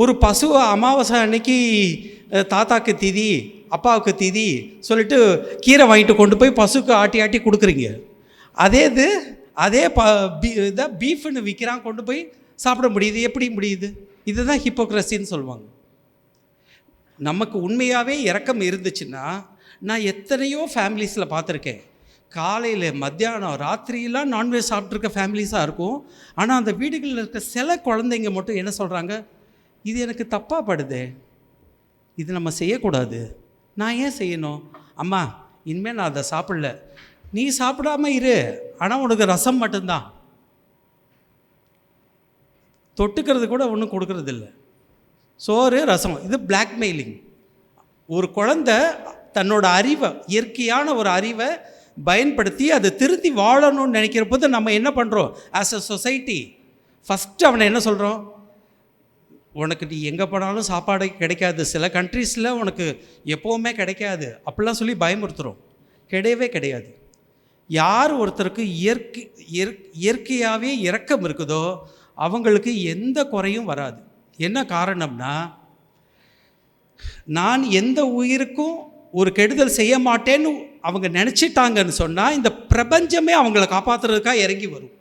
ஒரு பசுவை அமாவாசை அன்னைக்கு தாத்தாக்கு திதி அப்பாவுக்கு திதி சொல்லிட்டு கீரை வாங்கிட்டு கொண்டு போய் பசுக்கு ஆட்டி ஆட்டி கொடுக்குறீங்க. அதே இது அதே ப பீ இதை பீஃப்னு விற்கிறான் கொண்டு போய் சாப்பிட முடியுது. எப்படி முடியுது? இதுதான் ஹிப்போக்ரஸின்னு சொல்லுவாங்க. நமக்கு உண்மையாகவே இறக்கம் இருந்துச்சுன்னா நான் எத்தனையோ ஃபேமிலிஸில் பார்த்துருக்கேன். காலையில் மத்தியானம் ராத்திரியெல்லாம் நான்வெஜ் சாப்பிட்ருக்க ஃபேமிலிஸாக இருக்கும். ஆனால் அந்த வீடுகளில் இருக்க சில குழந்தைங்க மட்டும் என்ன சொல்கிறாங்க இது எனக்கு தப்பாக படுது. இது நம்ம செய்யக்கூடாது. நான் ஏன் செய்யணும்? அம்மா இனிமேல் நான் அதை சாப்பிடல. நீ சாப்பிடாம இரு. ஆனால் உனக்கு ரசம் மட்டும்தான். தொட்டுக்கிறது கூட ஒன்றும் கொடுக்கறது இல்லை சோறு ரசம். இது பிளாக்மெயிலிங் ஒரு குழந்த தன்னோட அறிவை இயற்கையான ஒரு அறிவை பயன்படுத்தி அதை திருத்தி வாழணும்னு நினைக்கிற போது நம்ம என்ன பண்ணுறோம் ஆஸ் அ சொசைட்டி ஃபஸ்ட்டு அவனை என்ன சொல்கிறோம் உனக்கு நீ எங்கே போனாலும் சாப்பாடு கிடைக்காது. சில கண்ட்ரீஸில் உனக்கு எப்போவுமே கிடைக்காது. அப்படிலாம் சொல்லி பயமுறுத்துகிறோம் கிடையவே கிடையாது. யார் ஒருத்தருக்கு இயற்கை இயற்கையாகவே இரக்கம் இருக்குதோ அவங்களுக்கு எந்த குறையும் வராது. என்ன காரணம்னா நான் எந்த உயிருக்கும் ஒரு கெடுதல் செய்ய மாட்டேன்னு அவங்க நினச்சிட்டாங்கன்னு சொன்னால் இந்த பிரபஞ்சமே அவங்கள காப்பாற்றுறதுக்காக இறங்கி வரும்.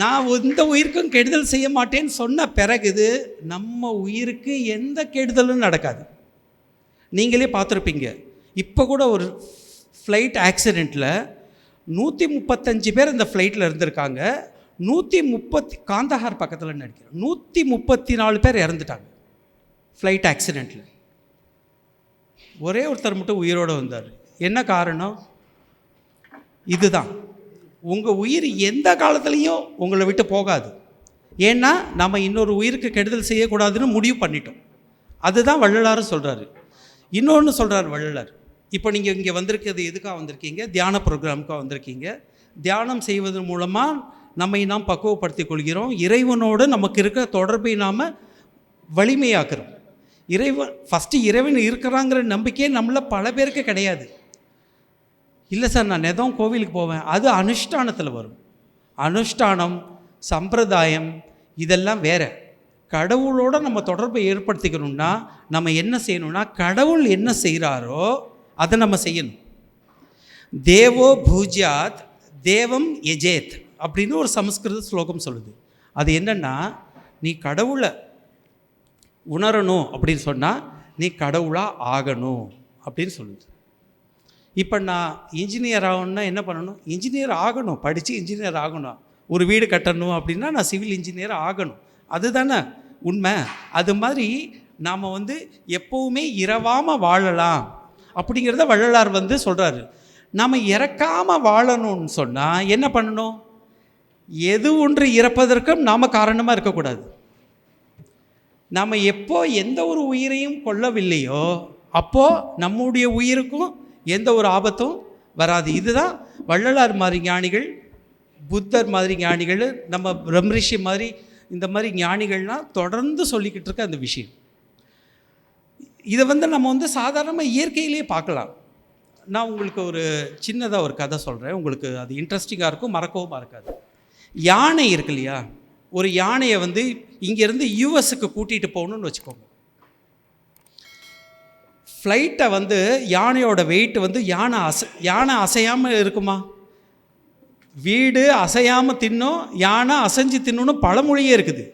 நான் எந்த உயிருக்கும் கெடுதல் செய்ய மாட்டேன்னு சொன்ன பிறகுது நம்ம உயிருக்கு எந்த கெடுதலும் நடக்காது. நீங்களே பார்த்துருப்பீங்க. இப்போ கூட ஒரு ஃப்ளைட் ஆக்சிடெண்ட்டில் நூற்றி முப்பத்தஞ்சு பேர் இந்த ஃப்ளைட்டில் இருந்திருக்காங்க. நூற்றி முப்பத்தி காந்தஹார் பக்கத்தில் நினைக்கிறேன். நூற்றி முப்பத்தி நாலு பேர் இறந்துட்டாங்க. ஃப்ளைட் ஆக்சிடெண்ட்டில் ஒரே ஒருத்தர் மட்டும் உயிரோடு வந்தார். என்ன காரணம்? இதுதான். உங்கள் உயிர் எந்த காலத்துலேயும் உங்களை விட்டு போகாது. ஏன்னா நம்ம இன்னொரு உயிருக்கு கெடுதல் செய்யக்கூடாதுன்னு முடிவு பண்ணிட்டோம். அதுதான் வள்ளலாரும் சொல்கிறாரு இன்னொன்று சொல்கிறார் வள்ளலார். இப்போ நீங்கள் இங்கே வந்திருக்கிறது எதுக்காக வந்திருக்கீங்க? தியான ப்ரோக்ராமுக்காக வந்திருக்கீங்க. தியானம் செய்வதன் மூலமாக நம்மை நாம் பக்குவப்படுத்திக் கொள்கிறோம். இறைவனோடு நமக்கு இருக்க தொடர்பை நாம் வலிமையாக்குறோம். இறைவன் ஃபஸ்ட்டு இறைவன் இருக்கிறாங்கிற நம்பிக்கையே நம்மள பல பேருக்கு கிடையாது. இல்லை சார் நான் நெதம் கோவிலுக்கு போவேன் அது அனுஷ்டானத்தில் வரும். அனுஷ்டானம் சம்பிரதாயம் இதெல்லாம் வேறு. கடவுளோட நம்ம தொடர்பை ஏற்படுத்திக்கணும்னா நம்ம என்ன செய்யணும்னா கடவுள் என்ன செய்கிறாரோ அதை நம்ம செய்யணும். தேவோ பூஜ்யாத் தேவம் எஜேத் அப்படின்னு ஒரு சமஸ்கிருத ஸ்லோகம் சொல்லுது. அது என்னென்னா நீ கடவுளை உணரணும் அப்படின்னு சொன்னால் நீ கடவுளாக ஆகணும் அப்படின்னு சொல்லுது. இப்போ நான் இன்ஜினியர் ஆகணும்னா என்ன பண்ணணும்? இன்ஜினியர் ஆகணும். படித்து இன்ஜினியர் ஆகணும். ஒரு வீடு கட்டணும் அப்படின்னா நான் சிவில் இன்ஜினியர் ஆகணும். அதுதானே உண்மை. அது மாதிரி நாம் வந்து எப்போவுமே இரவாமல் வாழலாம் அப்படிங்கிறத வள்ளலார் வந்து சொல்கிறாரு நாம் இறக்காமல் வாழணும்னு சொன்னால் என்ன பண்ணணும்? எது ஒன்று இறப்பதற்கும் நாம் காரணமாக இருக்கக்கூடாது. நாம் எப்போ எந்த ஒரு உயிரையும் கொல்லவில்லையோ அப்போது நம்முடைய உயிருக்கும் எந்த ஒரு ஆபத்தும் வராது. இதுதான் வள்ளலார் மாதிரி ஞானிகள் புத்தர் மாதிரி ஞானிகள் நம்ம பிரம்மரிஷி மாதிரி இந்த மாதிரி ஞானிகள்லாம் தொடர்ந்து சொல்லிக்கிட்டு இருக்க அந்த விஷயம். இதை வந்து நம்ம வந்து சாதாரணமாக இயற்கையிலேயே பார்க்கலாம். நான் உங்களுக்கு ஒரு சின்னதாக ஒரு கதை சொல்கிறேன் உங்களுக்கு அது இன்ட்ரெஸ்டிங்காக இருக்கும் மறக்கவும் மறக்காது. யானை இருக்கு இல்லையா? ஒரு யானையை வந்து இங்கேருந்து யூஎஸ்க்கு கூட்டிகிட்டு போகணுன்னு வச்சுக்கோங்க. ஃப்ளைட்டை வந்து யானையோட வெயிட் வந்து யானை அசை யானை அசையாமல் இருக்குமா? வீடு அசையாமல் தின்னும் யானை அசைஞ்சு தின்னுன்னு பழமொழியே இருக்குது.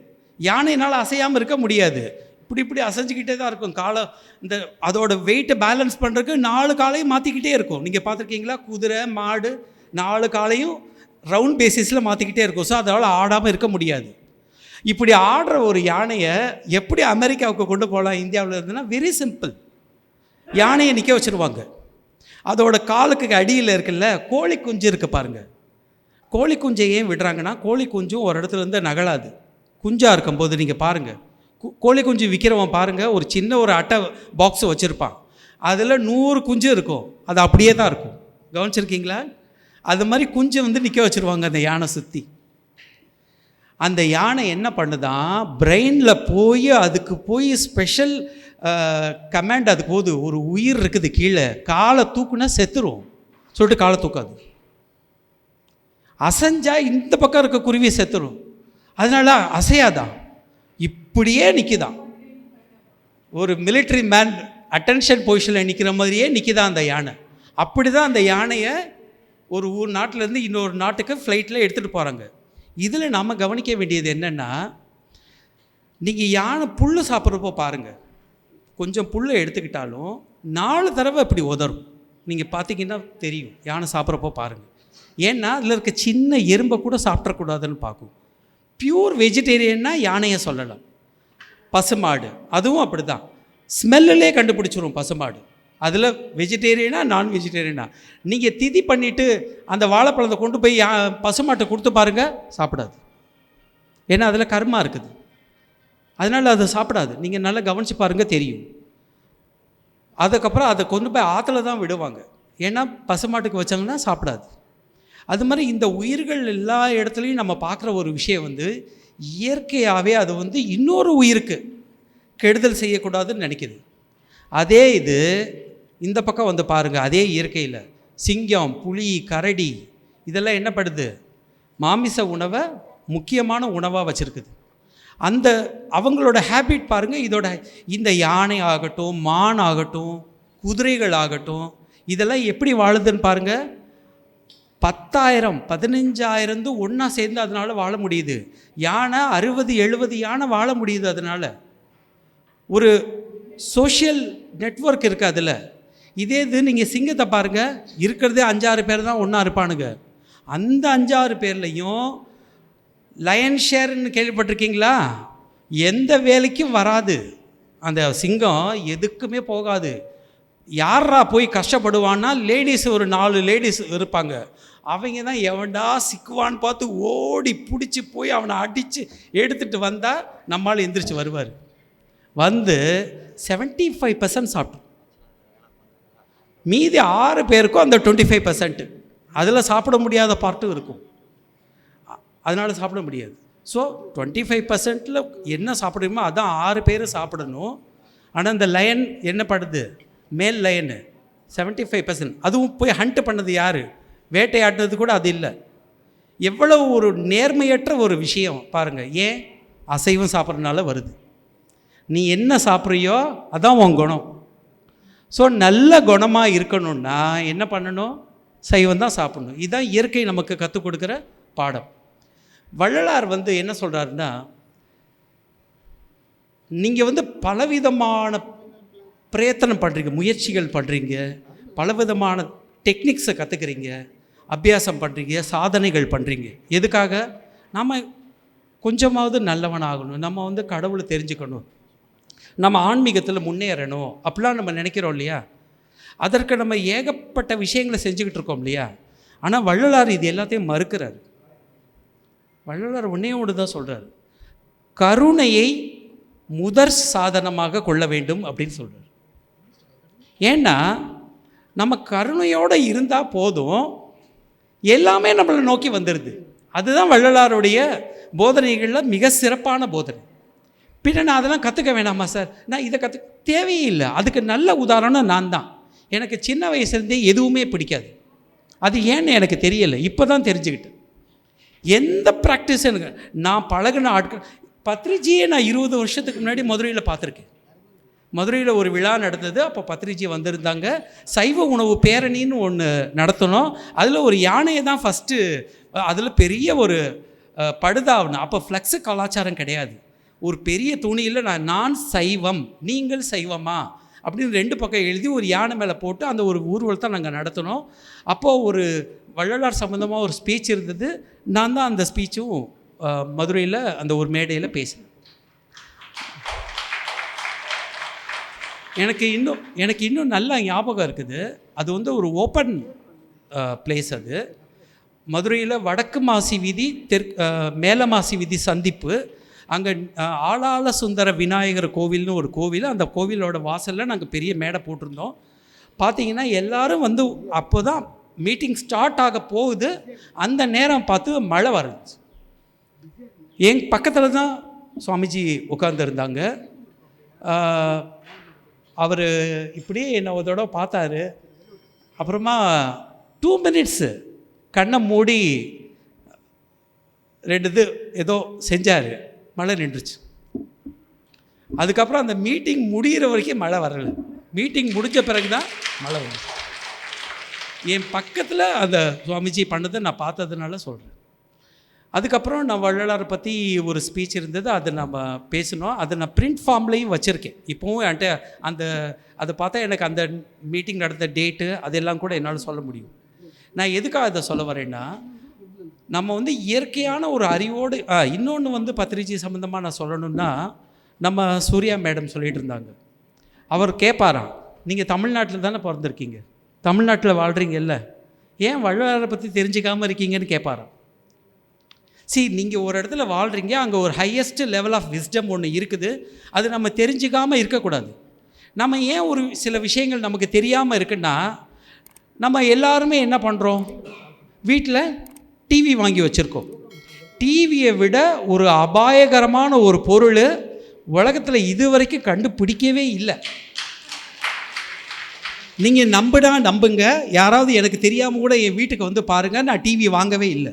யானையினால் அசையாமல் இருக்க முடியாது. இப்படி இப்படி அசைஞ்சிக்கிட்டே தான் இருக்கும். காலை இந்த அதோட வெயிட்டை பேலன்ஸ் பண்ணுறதுக்கு நாலு காலையும் மாற்றிக்கிட்டே இருக்கும். நீங்கள் பார்த்துருக்கீங்களா? குதிரை மாடு நாலு காலையும் ரவுண்ட் பேசிஸில் மாற்றிக்கிட்டே இருக்கும். ஸோ அதனால் ஆடாமல் இருக்க முடியாது. இப்படி ஆடுற ஒரு யானையை எப்படி அமெரிக்காவுக்கு கொண்டு போகலாம் இந்தியாவில் இருந்துன்னா வெரி சிம்பிள் யானையை நிற்க வச்சுருவாங்க. அதோட காலுக்கு அடியில் இருக்குல்ல கோழி குஞ்சு இருக்குது பாருங்கள் கோழி குஞ்சை ஏன் விடுறாங்கன்னா கோழி குஞ்சும் ஒரு இடத்துல இருந்து நகலாது. குஞ்சாக இருக்கும்போது நீங்கள் பாருங்கள் கு- கோழி குஞ்சு விற்கிறவன் பாருங்கள் ஒரு சின்ன ஒரு அட்டை பாக்ஸ் வச்சுருப்பான். அதில் நூறு குஞ்சு இருக்கும். அது அப்படியே தான் இருக்கும். கவனிச்சிருக்கீங்களா? அது மாதிரி குஞ்சு வந்து நிற்க வச்சுருவாங்க அந்த யானை சுற்றி அந்த யானை என்ன பண்ணுதான் பிரெயினில் போய் அதுக்கு போய் ஸ்பெஷல் கமாண்ட் அதுக்கு போகுது. ஒரு உயிர் இருக்குது கீழே. காலை தூக்குனா செத்துரும். சொல்லிட்டு காலை தூக்காது. அசைஞ்சால் இந்த பக்கம் இருக்க குருவி செத்துரும். அதனால அசையாதான் இப்படியே நிற்கிதான் ஒரு மிலிட்ரி மேன் அட்டென்ஷன் பொசிஷனில் நிற்கிற மாதிரியே நிற்கிதான் அந்த யானை. அப்படி தான் அந்த யானையை ஒரு ஊர் நாட்டிலேருந்து இன்னொரு நாட்டுக்கு ஃப்ளைட்டில் எடுத்துகிட்டு போகிறாங்க இதில் நாம் கவனிக்க வேண்டியது என்னென்னா நீங்கள் யானை புல் சாப்பிட்றப்போ பாருங்கள் கொஞ்சம் புல்லை எடுத்துக்கிட்டாலும் நாலு தடவை இப்படி உதறும். நீங்கள் பார்த்தீங்கன்னா தெரியும் யானை சாப்பிட்றப்போ பாருங்கள் ஏன்னா அதில் இருக்க சின்ன எறும்பை கூட சாப்பிட்றக்கூடாதுன்னு பார்க்கும். பியூர் வெஜிடேரியன்னா யானையை சொல்லலாம். பசுமாடு அதுவும் அப்படி தான் ஸ்மெல்லிலே கண்டுபிடிச்சிரும் பசுமாடு. அதில் வெஜிடேரியனா நான் வெஜிடேரியனா நீங்கள் திதி பண்ணிவிட்டு அந்த வாழைப்பழத்தை கொண்டு போய் யா பசுமாட்டை கொடுத்து பாருங்கள் சாப்பிடாது. ஏன்னா அதில் கர்மா இருக்குது. அதனால் அதை சாப்பிடாது. நீங்கள் நல்லா கவனித்து பாருங்கள் தெரியும். அதுக்கப்புறம் அதை கொண்டு போய் ஆற்றுல தான் விடுவாங்க. ஏன்னா பசுமாட்டுக்கு வச்சாங்கன்னா சாப்பிடாது. அது மாதிரி இந்த உயிர்கள் எல்லா இடத்துலையும் நம்ம பார்க்குற ஒரு விஷயம் வந்து இயற்கையாகவே அது வந்து இன்னொரு உயிருக்கு கெடுதல் செய்யக்கூடாதுன்னு நினைக்குது. அதே இது இந்த பக்கம் வந்து பாருங்கள் அதே இயற்கையில். சிங்கம் புலி கரடி இதெல்லாம் என்ன மாமிச உணவை முக்கியமான உணவாக வச்சுருக்குது. அந்த அவங்களோட ஹேபிட் பாருங்கள் இதோட இந்த யானை ஆகட்டும் மான் ஆகட்டும் குதிரைகள் ஆகட்டும் இதெல்லாம் எப்படி வாழுதுன்னு பாருங்கள் பத்தாயிரம் பதினஞ்சாயிரம் ஒன்றா சேர்ந்து அதனால் வாழ முடியுது. யானை அறுபது எழுபது யானை வாழ முடியுது அதனால். ஒரு சோஷியல் நெட்வொர்க் இருக்குது அதில். இதே இது நீங்கள் சிங்கத்தை பாருங்கள் இருக்கிறதே அஞ்சாறு பேர் தான் ஒன்றா இருப்பானுங்க. அந்த அஞ்சாறு பேர்லையும் லயன் ஷேர்னு கேள்விப்பட்டிருக்கீங்களா? எந்த வேலைக்கும் வராது. அந்த சிங்கம் எதுக்குமே போகாது. யாரா போய் கஷ்டப்படுவான்னா லேடிஸ் ஒரு நாலு லேடிஸ் இருப்பாங்க. அவங்க தான் எவன்டா சிக்குவான்னு பார்த்து ஓடி பிடிச்சி போய் அவனை அடித்து எடுத்துகிட்டு வந்தால் நம்மளால் எந்திரிச்சு வருவார். வந்து 75% ஃபைவ் பர்சன்ட் சாப்பிட்டோம். மீதி ஆறு பேருக்கும் அந்த டுவெண்ட்டி ஃபைவ் பர்சன்ட்டு அதில் சாப்பிட முடியாத பார்ட்டும் இருக்கும். அதனால் சாப்பிட முடியாது. ஸோ டுவெண்ட்டி ஃபைவ் பர்சன்ட்டில் என்ன சாப்பிடுமோ அதான் ஆறு பேர் சாப்பிடணும். ஆனால் இந்த லயன் என்ன பண்ணுது? மேல் லயனு 75% ஃபைவ் பர்சன்ட் அதுவும் போய் ஹண்ட் பண்ணது யார்? வேட்டையாடுறது கூட அது இல்லை. எவ்வளவு ஒரு நேர்மையற்ற ஒரு விஷயம் பாருங்கள் ஏன்? அசைவம் சாப்பிட்றதுனால வருது. நீ என்ன சாப்பிட்றியோ அதான் உன் குணம். ஸோ நல்ல குணமாக இருக்கணும்னா என்ன பண்ணணும்? சைவம் தான் சாப்பிடணும். இதுதான் இயற்கை நமக்கு கற்றுக் கொடுக்குற பாடம். வள்ளலார் வந்து என்ன சொல்கிறாருன்னா நீங்கள் வந்து பலவிதமான பிரயத்தனம் பண்ணுறீங்க முயற்சிகள் பண்ணுறீங்க பலவிதமான டெக்னிக்ஸை கற்றுக்குறீங்க அபியாசம் பண்ணுறீங்க சாதனைகள் பண்ணுறீங்க எதுக்காக? நம்ம கொஞ்சமாவது நல்லவனாகணும். நம்ம வந்து கடவுளை தெரிஞ்சுக்கணும். நம்ம ஆன்மீகத்தில் முன்னேறணும் அப்படிலாம் நம்ம நினைக்கிறோம் இல்லையா? அதற்கு நம்ம ஏகப்பட்ட விஷயங்களை செஞ்சுக்கிட்டு இருக்கோம் இல்லையா? ஆனால் வள்ளலார் இது எல்லாத்தையும் மறுக்கிறார். வள்ளலார் ஒன்றே ஒன்று தான் சொல்கிறார் கருணையை முதற் சாதனமாக கொள்ள வேண்டும் அப்படின்னு சொல்கிறார் ஏன்னா நம்ம கருணையோடு இருந்தால் போதும் எல்லாமே நம்மளை நோக்கி வந்துடுது அதுதான் வள்ளலாருடைய போதனைகளில் மிக சிறப்பான போதனை. பின்ன நான் அதெல்லாம் கற்றுக்க வேணாமா சார்? நான் இதை கற்று தேவையில்லை. அதுக்கு நல்ல உதாரணம் நான் தான். எனக்கு சின்ன வயசுலேருந்தே எதுவுமே பிடிக்காது. அது ஏன்னு எனக்கு தெரியலை. இப்போ தான் தெரிஞ்சுக்கிட்டேன். எந்த ப்ராக்டிஸ் எனக்கு நான் பழகின ஆட்கள் பத்ரிஜியை நான் இருபது வருஷத்துக்கு முன்னாடி மதுரையில் பார்த்துருக்கேன். மதுரையில் ஒரு விழா நடந்தது அப்போ பத்ரிஜி வந்திருந்தாங்க. சைவ உணவு பேரணின்னு ஒன்று நடத்தினோம் அதில் ஒரு யானையை தான் ஃபஸ்ட்டு அதில் பெரிய ஒரு படுதாகணும் படுதாவணும் அப்போ ஃப்ளெக்ஸு கலாச்சாரம் கிடையாது. ஒரு பெரிய துணியில் நான் நான் சைவம் நீங்கள் சைவமா? அப்படின்னு ரெண்டு பக்கம் எழுதி ஒரு யானை மேலே போட்டு அந்த ஒரு ஊர்வலத்தை நாங்கள் நடத்தினோம். அப்போது ஒரு வள்ளலார் சம்மந்தமாக ஒரு ஸ்பீச் இருந்தது. நான் தான் அந்த ஸ்பீச்சும் மதுரையில் அந்த ஒரு மேடையில் பேசினேன். எனக்கு இன்னும் எனக்கு இன்னும் நல்லா ஞாபகம் இருக்குது. அது வந்து ஒரு ஓப்பன் பிளேஸ் அது. மதுரையில் வடக்கு மாசி வீதி தெற்கு மேல மாசி வீதி சந்திப்பு. அங்கே ஆளாள சுந்தர விநாயகர் கோவில்னு ஒரு கோவில் அந்த கோவிலோட வாசலில் நாங்கள் பெரிய மேடை போட்டிருந்தோம். பார்த்தீங்கன்னா எல்லாரும் வந்து அப்போ தான் மீட்டிங் ஸ்டார்ட் ஆக போகுது. அந்த நேரம் பார்த்து மழை வருது என் பக்கத்தில் தான் சுவாமிஜி உட்காந்துருந்தாங்க அவர் இப்படியே என்னை ஒரு தடவை பார்த்தாரு. அப்புறமா டூ மினிட்ஸு கண்ணை மூடி ரெண்டு இது ஏதோ செஞ்சார். மழை நின்றுச்சு. அதுக்கப்புறம் அந்த மீட்டிங் முடிகிற வரைக்கும் மழை வரலை. மீட்டிங் முடிஞ்ச பிறகு தான் மழை வரும். என் பக்கத்தில் அந்த சுவாமிஜி பண்ணதை நான் பார்த்ததுனால சொல்கிறேன் அதுக்கப்புறம் நான் வள்ளலாரை பற்றி ஒரு ஸ்பீச் இருந்தது அதை நம்ம பேசினோம். அதை நான் பிரிண்ட் ஃபார்ம்லேயும் வச்சுருக்கேன். இப்போவும் என்கிட்ட அந்த அதை பார்த்தா எனக்கு அந்த மீட்டிங் நடந்த டேட்டு அதெல்லாம் கூட என்னால் சொல்ல முடியும். நான் எதுக்காக அதை சொல்ல வரேன்னா நம்ம வந்து இயற்கையான ஒரு அறிவோடு இன்னொன்று வந்து பத்திரிகை சம்மந்தமாக நான் சொல்லணும்னா நம்ம சூர்யா மேடம் சொல்லிட்டு இருந்தாங்க. அவர் கேட்பாராம் நீங்கள் தமிழ்நாட்டில் தானே பிறந்திருக்கீங்க? தமிழ்நாட்டில் வாழ்கிறீங்கல்ல ஏன் வள்ளலாரை பற்றி தெரிஞ்சுக்காமல் இருக்கீங்கன்னு கேட்பாராம் சி நீங்கள் ஒரு இடத்துல வாழ்கிறீங்க அங்கே ஒரு ஹையஸ்ட் லெவல் ஆஃப் விஸ்டம் ஒன்று இருக்குது. அது நம்ம தெரிஞ்சுக்காமல் இருக்கக்கூடாது. நம்ம ஏன் ஒரு சில விஷயங்கள் நமக்கு தெரியாமல் இருக்குன்னா நம்ம எல்லாருமே என்ன பண்ணுறோம் வீட்டில் டிவி வாங்கி வச்சுருக்கோம். டிவியை விட ஒரு அபாயகரமான ஒரு பொருள் உலகத்தில் இது வரைக்கும் கண்டுபிடிக்கவே இல்லை. நீங்கள் நம்பினா நம்புங்க. யாராவது எனக்கு தெரியாமல் கூட என் வீட்டுக்கு வந்து பாருங்கள் நான் டிவி வாங்கவே இல்லை.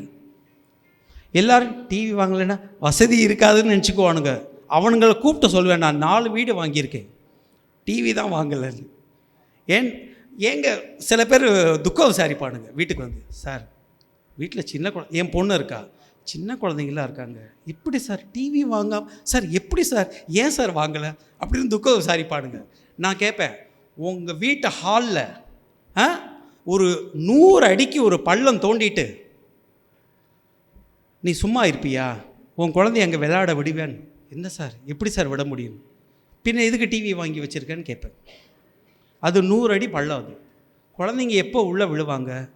எல்லோரும் டிவி வாங்கலைன்னா வசதி இருக்காதுன்னு நினச்சிக்குவானுங்க. அவனுங்களை கூப்பிட்டு சொல்லுவேன் நான் நாலு வீடு வாங்கியிருக்கேன். டிவி தான் வாங்கலைன்னு. ஏன் ஏங்க சில பேர் துக்கம் விசாரிப்பானுங்க வீட்டுக்கு வந்து. சார் வீட்டில் சின்ன குழந்தை என் பொண்ணு இருக்கா. சின்ன குழந்தைங்களாம் இருக்காங்க. இப்படி சார் டிவி வாங்காம சார் எப்படி சார் ஏன் சார் வாங்கலை? அப்படின்னு துக்கம் விசாரிப்பானுங்க. நான் கேட்பேன் உங்கள் வீட்டு ஹாலில் ஆ ஒரு நூறு அடிக்கு ஒரு பள்ளம் தோண்டிட்டு நீ சும்மா இருப்பியா? உன் குழந்தைய அங்கே விளையாட விடுவேன். என்ன சார் எப்படி சார் விட முடியும்? பின்ன எதுக்கு டிவி வாங்கி வச்சுருக்கேன்னு கேட்பேன். அது நூறு அடி பள்ளம் அது. குழந்தைங்க எப்போ உள்ளே விழுவாங்க?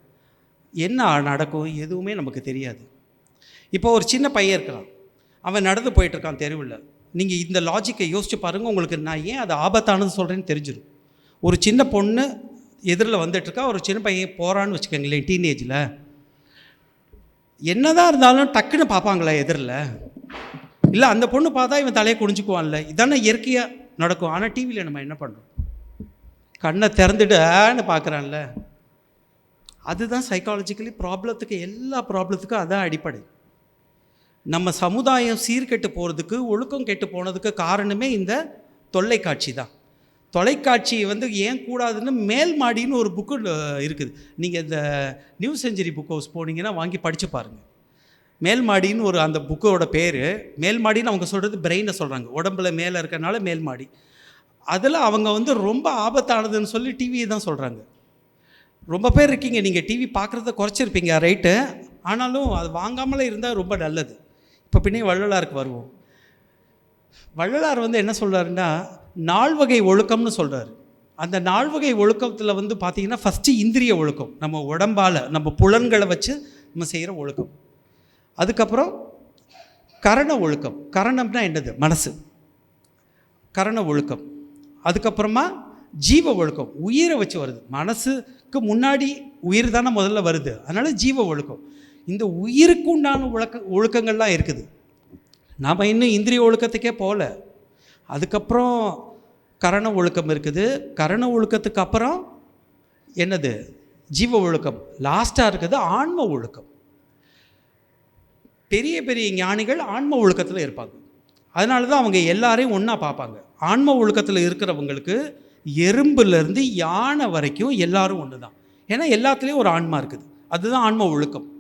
என்ன நடக்கும் எதுவுமே நமக்கு தெரியாது. இப்போ ஒரு சின்ன பையன் இருக்கிறான் அவன் நடந்து போயிட்டுருக்கான் தெருவில். நீங்கள் இந்த லாஜிக்கை யோசிச்சு பாருங்கள் உங்களுக்கு நான் ஏன் அது ஆபத்தானது சொல்கிறேன்னு தெரிஞ்சிடும். ஒரு சின்ன பொண்ணு எதிரில் வந்துட்டுருக்கா ஒரு சின்ன பையன் போகிறான்னு வச்சுக்கோங்களேன் டீனேஜில் என்னதான் இருந்தாலும் டக்குன்னு பார்ப்பாங்களா எதிரில். இல்லை அந்த பொண்ணு பார்த்தா இவன் தலையை குடிஞ்சுக்குவான்ல இதானே இயற்கையாக நடக்கும். ஆனால் டிவியில் நம்ம என்ன பண்ணுறோம் கண்ணை திறந்துட்டுன்னு பார்க்குறான்ல. அதுதான் சைக்காலஜிக்கலி ப்ராப்ளத்துக்கு எல்லா ப்ராப்ளத்துக்கும் அதான் அடிப்படை. நம்ம சமுதாயம் சீர்கெட்டு போகிறதுக்கு ஒழுக்கம் கெட்டு போனதுக்கு காரணமே இந்த தொல்லைக்காட்சி தான். தொலைக்காட்சி வந்து ஏன் கூடாதுன்னு மேல் மாடின்னு ஒரு புக்கு இருக்குது. நீங்கள் இந்த நியூ செஞ்சுரி புக் ஹவுஸ் போனீங்கன்னா வாங்கி படித்து பாருங்கள் மேல் மாடின்னு ஒரு அந்த புக்கோட பேர் மேல் மாடின்னு அவங்க சொல்கிறது பிரெயினை சொல்கிறாங்க உடம்புல மேலே இருக்கறனால மேல் மாடி. அதில் அவங்க வந்து ரொம்ப ஆபத்தானதுன்னு சொல்லி டிவியை தான் சொல்கிறாங்க ரொம்ப பேர் இருக்கீங்க நீங்கள் டிவி பார்க்குறத குறைச்சிருப்பீங்க ரைட்டு ஆனாலும் அது வாங்காமலே இருந்தால் ரொம்ப நல்லது. இப்போ பின்னே வள்ளலாருக்கு வருவோம். வள்ளலார் வந்து என்ன சொல்கிறாருன்னா நால்வகை ஒழுக்கம்னு சொல்கிறாரு அந்த நால்வகை ஒழுக்கத்தில் வந்து பார்த்தீங்கன்னா ஃபஸ்ட்டு இந்திரிய ஒழுக்கம். நம்ம உடம்பால் நம்ம புலன்களை வச்சு நம்ம செய்கிற ஒழுக்கம். அதுக்கப்புறம் கரண ஒழுக்கம். கரணம்னா என்னது? மனசு. கரண ஒழுக்கம். அதுக்கப்புறமா ஜீவ ஒழுக்கம். உயிரை வச்சு வருது. மனசு முன்னாடி உயிர் தானே முதல்ல வருது. அதனால் ஜீவ ஒழுக்கம். இந்த உயிருக்கு உண்டான ஒழுக்க ஒழுக்கங்கள்லாம் இருக்குது. நாம் இன்னும் இந்திரிய ஒழுக்கத்துக்கே போகல. அதுக்கப்புறம் கரண ஒழுக்கம் இருக்குது. கரண ஒழுக்கத்துக்கு அப்புறம் என்னது? ஜீவ ஒழுக்கம். லாஸ்ட்டாக இருக்குது ஆன்ம ஒழுக்கம். பெரிய பெரிய ஞானிகள் ஆன்ம ஒழுக்கத்தில் இருப்பாங்க. அதனால தான் அவங்க எல்லாரையும் ஒன்றா பார்ப்பாங்க. ஆன்ம ஒழுக்கத்தில் இருக்கிறவங்களுக்கு எறும்புலேருந்து யானை வரைக்கும் எல்லாரும் ஒன்று தான் ஏன்னா எல்லாத்துலேயும் ஒரு ஆன்மா இருக்குது. அதுதான் ஆன்ம ஒழுக்கம்.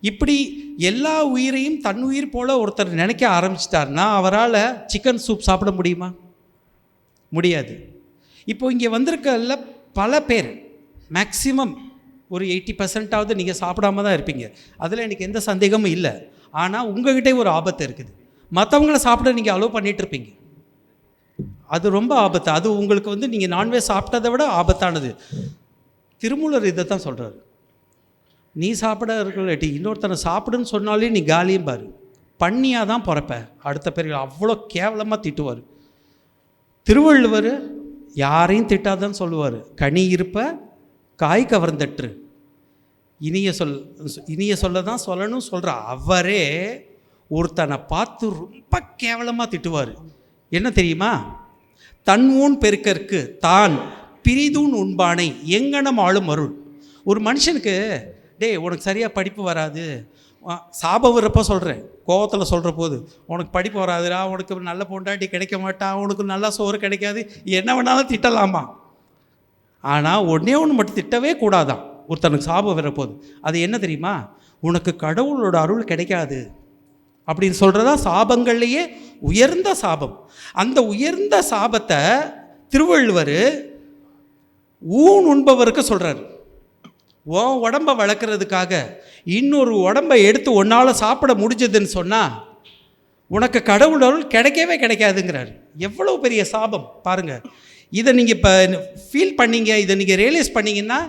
இப்படி எல்லா உயிரையும் தன் உயிர் ஒருத்தர் நினைக்க ஆரம்பிச்சிட்டாருன்னா அவரால் சிக்கன் சூப் சாப்பிட முடியுமா? முடியாது. இப்போ இங்கே வந்திருக்கல பல பேர். மேக்ஸிமம் ஒரு எயிட்டி பர்சன்டாவது நீங்கள் சாப்பிடாம தான் இருப்பீங்க. அதில் எனக்கு எந்த சந்தேகமும் இல்லை. ஆனால் உங்ககிட்டே ஒரு ஆபத்து இருக்குது. மற்றவங்கள சாப்பிட நீங்கள் அலோவ் பண்ணிகிட்ருப்பீங்க அது ரொம்ப ஆபத்து. அது உங்களுக்கு வந்து நீங்கள் நான்வெஜ் சாப்பிட்டதை விட ஆபத்தானது. திருமூலர் இதை தான் சொல்கிறாரு நீ சாப்பிட இருக்கலாட்டி இன்னொருத்தனை சாப்பிடுன்னு சொன்னாலே நீ காலியும் பாரு. பண்ணியாக தான் பிறப்ப. அடுத்த பேர் அவ்வளோ கேவலமாக திட்டுவார். திருவள்ளுவர் யாரையும் திட்டாதான் சொல்லுவார். கனி இருப்ப காய் கவர்ந்தற்று. இனிய சொல் இனிய சொல்ல தான் சொல்லணும் சொல்கிற அவரே ஒருத்தனை பார்த்து ரொம்ப கேவலமாக திட்டுவார். என்ன தெரியுமா? தன் ஊன் பெருக்கற்கு தான் பிரிதூன் உண்பானை எங்கனம் ஆளும் அருள். ஒரு மனுஷனுக்கு டேய் உனக்கு சரியாக படிப்பு வராது. சாபம் வரப்போ சொல்கிறேன் கோவத்தில் சொல்கிற போது உனக்கு படிப்பு வராதுடா உனக்கு நல்ல பொண்டாட்டி கிடைக்க மாட்டான் உனக்கு நல்லா சோறு கிடைக்காது. என்ன வேணாலும் திட்டலாமா? ஆனால் ஒன்றே ஒன்று மட்டும் திட்டவே கூடாதான். ஒருத்தனுக்கு சாபம் வரப்போகுது அது என்ன தெரியுமா? உனக்கு கடவுளோட அருள் கிடைக்காது. அப்படின்னு சொல்கிறதா சாபங்கள்லேயே உயர்ந்த சாபம். அந்த உயர்ந்த சாபத்தை திருவள்ளுவர் ஊன் உண்பவருக்கு சொல்கிறார் உன் உடம்பை வளர்க்குறதுக்காக இன்னொரு உடம்பை எடுத்து ஒன்றால் சாப்பிட முடிஞ்சதுன்னு சொன்னால் உனக்கு கடவுள் அருள் கிடைக்கவே கிடைக்காதுங்கிறார். எவ்வளோ பெரிய சாபம் பாருங்கள் இதை நீங்கள் இப்போ ஃபீல் பண்ணீங்க இதை நீங்கள் ரியலைஸ் பண்ணீங்கன்னா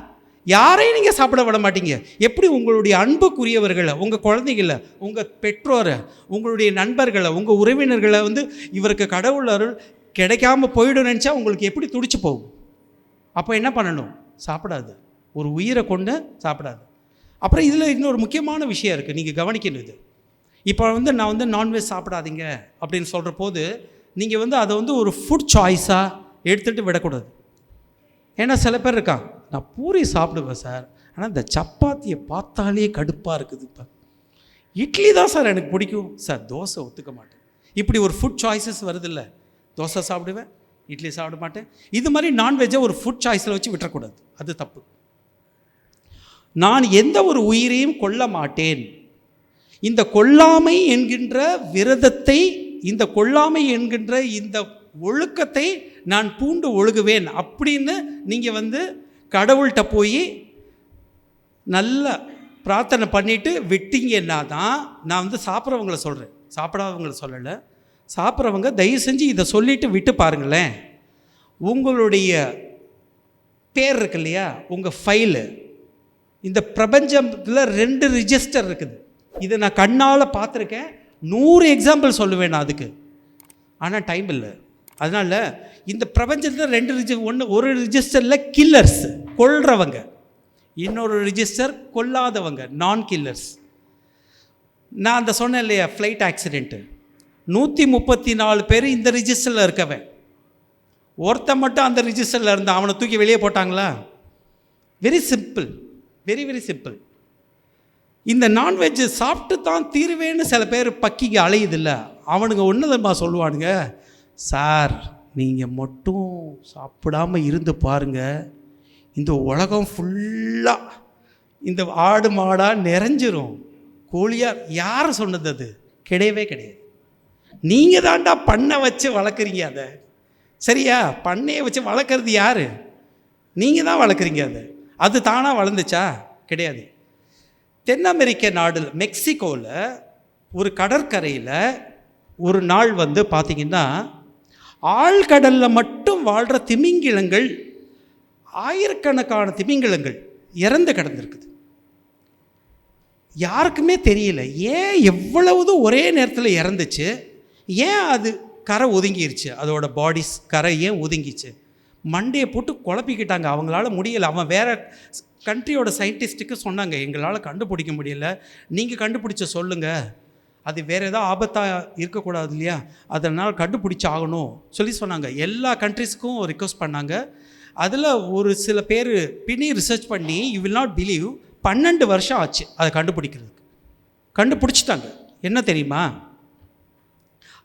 யாரையும் நீங்கள் சாப்பிட விட மாட்டீங்க. எப்படி உங்களுடைய அன்புக்குரியவர்களை உங்கள் குழந்தைகளை உங்கள் பெற்றோரை உங்களுடைய நண்பர்களை உங்கள் உறவினர்களை வந்து இவருக்கு கடவுள் அருள் கிடைக்காம போயிடும் நினச்சா உங்களுக்கு எப்படி துடிச்சு போகும்? அப்போ என்ன பண்ணணும்? சாப்பிடாது. ஒரு உயிரை கொண்டு சாப்பிடாது. அப்புறம் இதில் இன்னொரு முக்கியமான விஷயம் இருக்குது நீங்கள் கவனிக்கணும் இது இப்போ வந்து நான் வந்து நான்வெஜ் சாப்பிடாதீங்க அப்படின்னு சொல்கிற போது நீங்கள் வந்து அதை வந்து ஒரு ஃபுட் சாய்ஸாக எடுத்துகிட்டு விடக்கூடாது. ஏன்னா சில பேர் இருக்கான் நான் பூரி சாப்பிடுவேன் சார் ஆனால் இந்த சப்பாத்தியை பார்த்தாலே கடுப்பாக இருக்குது இப்போ. இட்லி தான் சார் எனக்கு பிடிக்கும். சார் தோசை ஒத்துக்க மாட்டேன். இப்படி ஒரு ஃபுட் சாய்ஸஸ் வருதில்ல தோசை சாப்பிடுவேன் இட்லி சாப்பிட மாட்டேன். இது மாதிரி நான்வெஜ்ஜை ஒரு ஃபுட் சாய்ஸில் வச்சு விட்டுறக்கூடாது. அது தப்பு. நான் எந்த ஒரு உயிரையும் கொல்ல மாட்டேன். இந்த கொல்லாமை என்கின்ற விரதத்தை இந்த கொல்லாமை என்கின்ற இந்த ஒழுக்கத்தை நான் பூண்டு ஒழுகுவேன் அப்படின்னு நீங்கள் வந்து கடவுள்கிட்ட போய் நல்ல பிரார்த்தனை பண்ணிட்டு விட்டீங்கன்னா தான் நான் வந்து சாப்பிட்றவங்கள சொல்கிறேன் சாப்பிடாதவங்கள சொல்லலை. சாப்பிட்றவங்க தயவு செஞ்சு இதை சொல்லிவிட்டு விட்டு பாருங்களேன். உங்களுடைய பேர் இருக்கு இல்லையா? உங்கள் ஃபைலு இந்த பிரபஞ்சத்தில் ரெண்டு ரிஜிஸ்டர் இருக்குது. இதை நான் கண்ணால் பார்த்துருக்கேன். நூறு எக்ஸாம்பிள் சொல்லுவேன் நான் அதுக்கு. ஆனால் டைம் இல்லை. அதனால் இந்த பிரபஞ்சத்தில் ரெண்டு ரிஜி ஒன்று ஒரு ரிஜிஸ்டரில் கில்லர்ஸ் கொள்றவங்க இன்னொரு ரிஜிஸ்டர் கொல்லாதவங்க நான் கில்லர்ஸ் நான் அந்த சொன்னேன் இல்லையா ஃப்ளைட் ஆக்சிடெண்ட்டு நூற்றி முப்பத்தி நாலு பேர் இந்த ரிஜிஸ்டரில் இருக்கவன். ஒருத்தன் மட்டும் அந்த ரிஜிஸ்டரில் இருந்தான் அவனை தூக்கி வெளியே போட்டாங்களா? Very simple very very simple இந்த நான்வெஜ் சாப்பிட்டு தான் தீருவேன்னு சில பேர் பக்கிக்கு அலையுதில்ல அவனுங்க ஒன்று தம்பா சொல்லுவானுங்க சார் நீங்கள் மட்டும் சாப்பிடாம இருந்து பாருங்க. இந்த உலகம் ஃபுல்லாக இந்த ஆடு மாடாக நிறைஞ்சிரும். கோழியாக யார் சொன்னது அது? கிடையவே கிடையாது. நீங்கள் தாண்டா பண்ணை வச்சு வளர்க்குறீங்க அதை. சரியா? பண்ணையை வச்சு வளர்க்குறது யார்? நீங்கள் தான் வளர்க்குறீங்க அதை. அது தானாக வளர்ந்துச்சா? கிடையாது. தென் அமெரிக்க நாடு மெக்சிகோவில் ஒரு கடற்கரையில் ஒரு நாள் வந்து பார்த்திங்கன்னா ஆழ்கடலில் மட்டும் வாழ்கிற திமிங்கிலங்கள் ஆயிரக்கணக்கான திமிங்கிலங்கள் இறந்து கிடந்திருக்குது. யாருக்குமே தெரியல ஏன் எவ்வளவு ஒரே நேரத்தில் இறந்துச்சு ஏன் அது கரை ஒதுங்கிருச்சு அதோட பாடிஸ் கரை ஏன் ஒதுங்கிச்சு? மண்டையை போட்டு குழப்பிக்கிட்டாங்க அவங்களால முடியலை. அவன் வேற கண்ட்ரியோட சயின்டிஸ்ட்டுக்கு சொன்னாங்க எங்களால் கண்டுபிடிக்க முடியல. நீங்கள் கண்டுபிடிச்ச சொல்லுங்கள் அது வேறு ஏதோ ஆபத்தாக இருக்கக்கூடாது இல்லையா? அதனால் கண்டுபிடிச்சி ஆகணும் சொல்லி சொன்னாங்க. எல்லா கண்ட்ரிஸ்க்கும் ரிக்வஸ்ட் பண்ணாங்க. அதில் ஒரு சில பேர் பின்னி ரிசர்ச் பண்ணி யூ வில் நாட் பிலீவ் பன்னெண்டு வருஷம் ஆச்சு அதை கண்டுபிடிக்கிறதுக்கு. கண்டுபிடிச்சிட்டாங்க. என்ன தெரியுமா?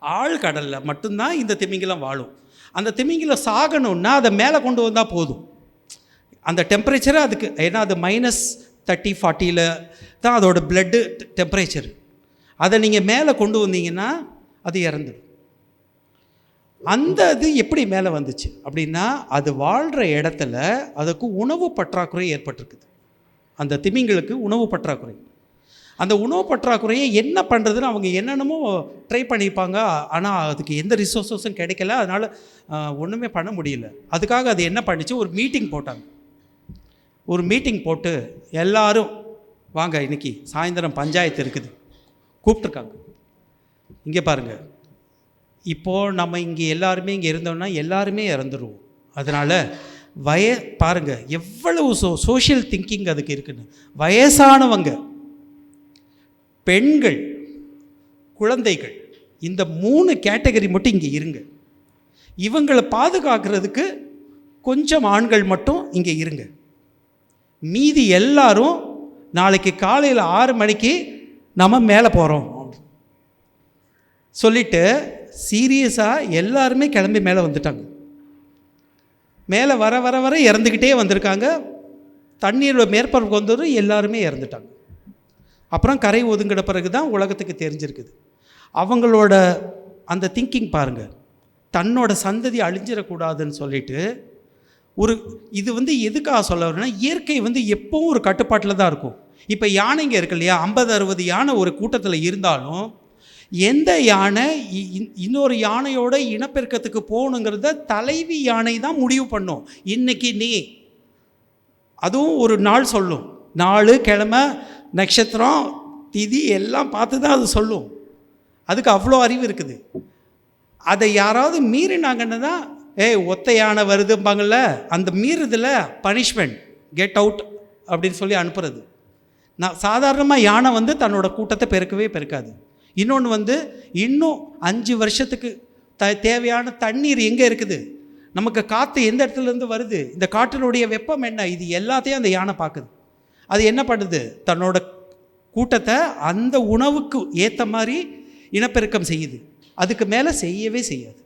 ஆழ்கடலில் மட்டும்தான் இந்த திமிங்கிலம் வாழும். அந்த திமிங்கிலம் சாகணும்னா அதை மேலே கொண்டு வந்தால் போதும். அந்த டெம்பரேச்சரை அதுக்கு ஏன்னா அது மைனஸ் தேர்ட்டி ஃபார்ட்டியில் தான் அதோடய பிளட்டு டெம்பரேச்சர் அதை நீங்கள் மேலே கொண்டு வந்தீங்கன்னா அது இறந்துடும் அந்த இது எப்படி மேலே வந்துச்சு? அப்படின்னா அது வாழ்கிற இடத்துல அதுக்கு உணவு பற்றாக்குறை ஏற்பட்டிருக்குது. அந்த திமிங்களுக்கு உணவு பற்றாக்குறை. அந்த உணவு பற்றாக்குறையை என்ன பண்ணுறதுன்னு அவங்க என்னென்னமோ ட்ரை பண்ணியிருப்பாங்க. ஆனால் அதுக்கு எந்த ரிசோர்ஸஸும் கிடைக்கல. அதனால் ஒன்றுமே பண்ண முடியல. அதுக்காக அது என்ன பண்ணிச்சு? ஒரு மீட்டிங் போட்டாங்க. ஒரு மீட்டிங் போட்டு எல்லோரும் வாங்க இன்னைக்கு சாயந்தரம் பஞ்சாயத்து இருக்குது. கூப்பிட்ருக்காங்க இங்கே பாருங்கள் இப்போது நம்ம இங்கே எல்லாருமே இங்கே இருந்தோம்னா எல்லாருமே இறந்துருவோம். அதனால் வய பாருங்கள் எவ்வளவு சோ சோஷியல் திங்கிங் அதுக்கு இருக்குன்னு. வயசானவங்க பெண்கள் குழந்தைகள் இந்த மூணு கேட்டகரி மட்டும் இங்கே இருங்க. இவங்களை பாதுகாக்கிறதுக்கு கொஞ்சம் ஆண்கள் மட்டும் இங்கே இருங்க. மீதி எல்லாரும் நாளைக்கு காலையில் ஆறு மணிக்கு நம்ம மேலே போகிறோம் சொல்லிட்டு சீரியஸாக எல்லாருமே கிளம்பி மேலே வந்துட்டாங்க. மேலே வர வர வர இறந்துக்கிட்டே வந்திருக்காங்க. தண்ணீரோட மேற்பரப்புக்கு வந்ததும் எல்லாருமே இறந்துட்டாங்க. அப்புறம் கரை ஒதுங்கிட பிறகு தான் உலகத்துக்கு தெரிஞ்சிருக்குது. அவங்களோட அந்த திங்கிங் பாருங்கள் தன்னோட சந்ததி அழிஞ்சிடக்கூடாதுன்னு சொல்லிட்டு ஒரு இது வந்து எதுக்காக சொல்ல வரேன்னா இயற்கை வந்து எப்பவும் ஒரு கட்டுப்பாட்டில் தான் இருக்கும். இப்போ யானைங்க இருக்கு இல்லையா? ஐம்பது அறுபது யானை ஒரு கூட்டத்தில் இருந்தாலும் எந்த யானை இ- இன்னொரு யானையோட இனப்பெருக்கத்துக்கு போகணுங்கிறத தலைவி யானை தான் முடிவு பண்ணும். இன்னைக்கு நீ அதுவும் ஒரு நாள் சொல்லும். நாள் கிழமை நட்சத்திரம் திதி எல்லாம் பார்த்து தான் அது சொல்லும். அதுக்கு அவ்வளோ அறிவு இருக்குது. அதை யாராவது மீறினாங்கன்னு தான் ஏய் ஒத்த யானை வருதும்பாங்கள்ல அந்த மீறுதில் பனிஷ்மெண்ட் கெட் அவுட் அப்படின்னு சொல்லி அனுப்புறது. நான் சாதாரணமாக யானை வந்து தன்னோட கூட்டத்தை பெருக்கவே பெருக்காது. இன்னொன்று வந்து இன்னும் அஞ்சு வருஷத்துக்கு த தேவையான தண்ணீர் எங்கே இருக்குது? நமக்கு காற்று எந்த இடத்துல இருந்து வருது? இந்த காற்றினுடைய வெப்பம் என்ன? இது எல்லாத்தையும் அந்த யானை பார்க்குது. அது என்ன பண்ணுது? தன்னோட கூட்டத்தை அந்த உணவுக்கு ஏற்ற மாதிரி இனப்பெருக்கம் செய்யுது. அதுக்கு மேலே செய்யவே செய்யாது.